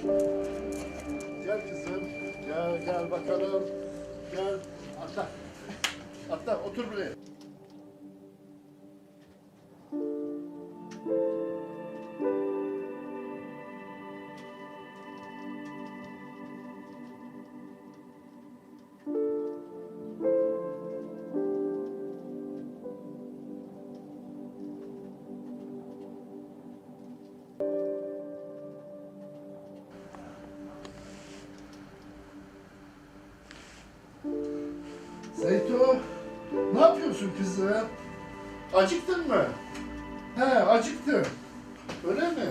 Gel kızım. Gel gel bakalım. Gel. Atla. Atla otur buraya. Zeyto, ne yapıyorsun kızım? Acıktın mı? He, acıktım. Öyle mi?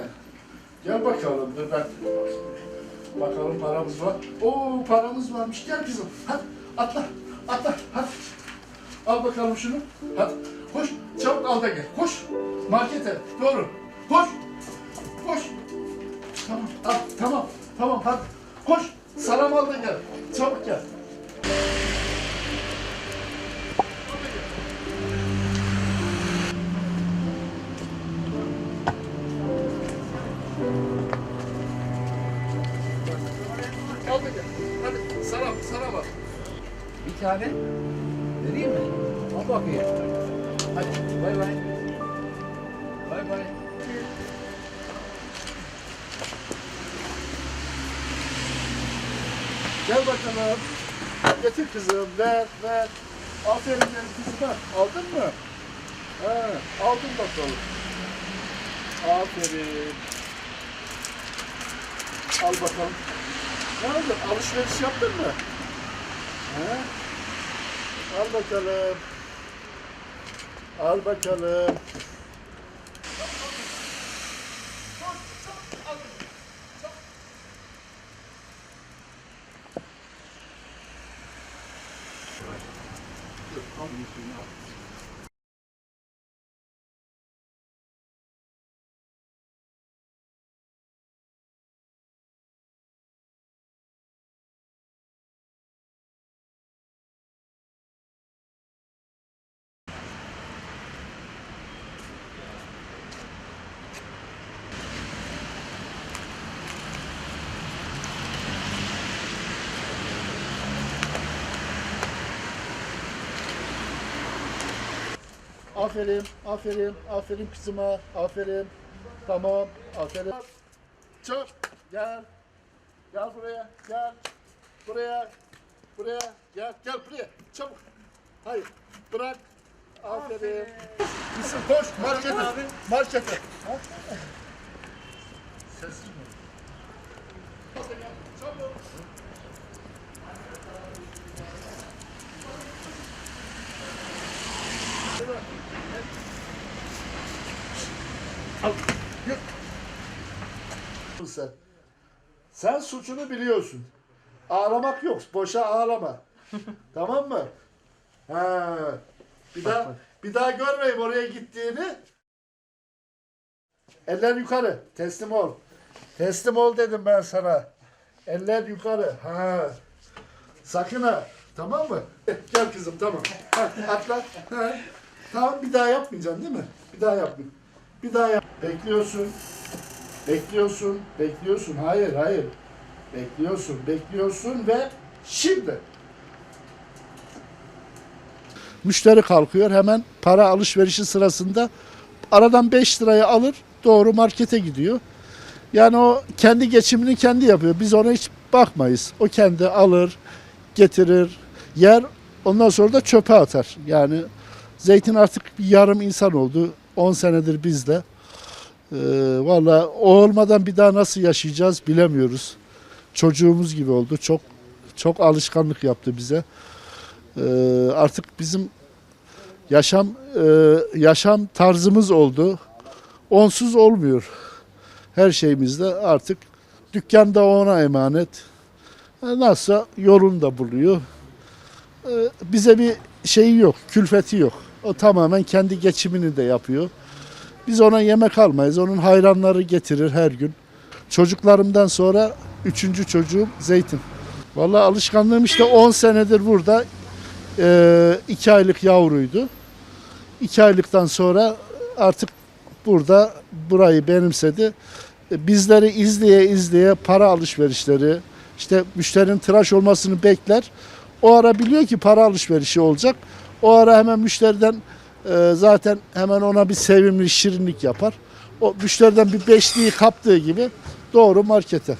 Gel bakalım, dur ben. Bakalım paramız var. Oo, paramız varmış. Gel kızım. Hadi, atla, atla, hadi. Al bakalım şunu. Hadi, koş. Çabuk al da gel. Koş. Markete, doğru. Koş. Koş. Tamam, al, tamam, tamam, hadi. Koş. Salam al da gel. Çabuk gel. Al da gel. Hadi salam, salam al. Bir tane vereyim mi? Al bakayım. Hadi bay bay. Bay bay. Gel bakalım. Getir kızım, ver, ver. Aferin benim kızıma. Aldın mı? He, aldın bakalım. Aferin. Al bakalım. Ne oldu? Alışveriş yaptın mı? He? Al bakalım. Al bakalım. Aferin, aferin, aferin kızıma, aferin. Tamam, aferin. Çabuk, gel. Gel buraya, gel. Buraya, buraya, gel, gel buraya. Çabuk. Hayır, bırak. Aferin. Kızım koş, markete, markete. Sessiz mi? Sen. Sen suçunu biliyorsun. Ağlamak yok. Boşa ağlama. tamam mı? Ha. Bir daha bir daha görmeyeyim oraya gittiğini. Eller yukarı. Teslim ol. Teslim ol dedim ben sana. Eller yukarı. Ha. Sakın ha. Tamam mı? Gel kızım tamam. Ha, atla. Ha. Tamam bir daha yapmayacaksın değil mi? Bir daha yapma. Bir daha yap. Bekliyorsun. Bekliyorsun. Bekliyorsun. Hayır hayır. Bekliyorsun. Bekliyorsun ve şimdi. Müşteri kalkıyor hemen para alışverişi sırasında aradan 5 lirayı alır doğru markete gidiyor. Yani o kendi geçimini kendi yapıyor. Biz ona hiç bakmayız. O kendi alır, getirir, yer ondan sonra da çöpe atar. Yani Zeytin artık bir yarım insan oldu. 10 senedir bizde. Ee, Valla o olmadan bir daha nasıl yaşayacağız bilemiyoruz. Çocuğumuz gibi oldu. Çok çok alışkanlık yaptı bize. Ee, artık bizim yaşam e, yaşam tarzımız oldu. Onsuz olmuyor. Her şeyimizde artık dükkanda ona emanet. E, Nasılsa yolunu da buluyor. Ee, bize bir şeyi yok, külfeti yok. O tamamen kendi geçimini de yapıyor. Biz ona yemek almayız. Onun hayranları getirir her gün. Çocuklarımdan sonra üçüncü çocuğum Zeytin. Vallahi alışkanlığım işte 10 senedir burada. Ee, iki aylık yavruydu. İki aylıktan sonra artık burada burayı benimsedi. Bizleri izleye izleye para alışverişleri, İşte müşterinin tıraş olmasını bekler. O ara biliyor ki para alışverişi olacak. O ara hemen müşteriden e, zaten hemen ona bir sevimli şirinlik yapar. O müşteriden bir beşliği kaptığı gibi doğru markete.